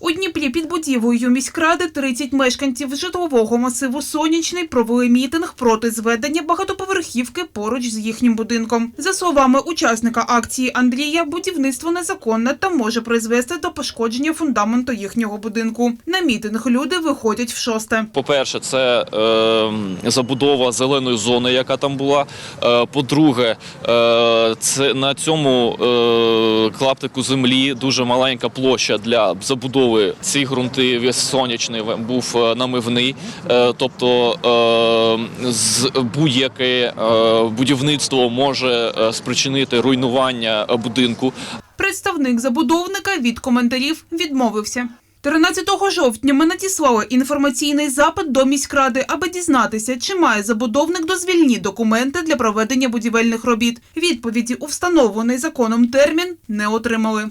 У Дніпрі під будівлею міськради 30 мешканців житлового масиву Сонячний провели мітинг проти зведення багатоповерхівки поруч з їхнім будинком. За словами учасника акції Андрія, будівництво незаконне та може призвести до пошкодження фундаменту їхнього будинку. На мітинг люди виходять в шосте. По-перше, це е, забудова зеленої зони, яка там була. Е, по-друге, е, це на цьому е, клаптику землі дуже маленька площа для забудови. Ці ґрунти весь сонячний був е, намивний. Е, тобто е, з будь-яке будівництво може спричинити руйнування будинку. Представник забудовника від коментарів відмовився. 13 жовтня ми надіслали інформаційний запит до міськради, аби дізнатися, чи має забудовник дозвільні документи для проведення будівельних робіт. Відповіді у встановлений законом термін не отримали.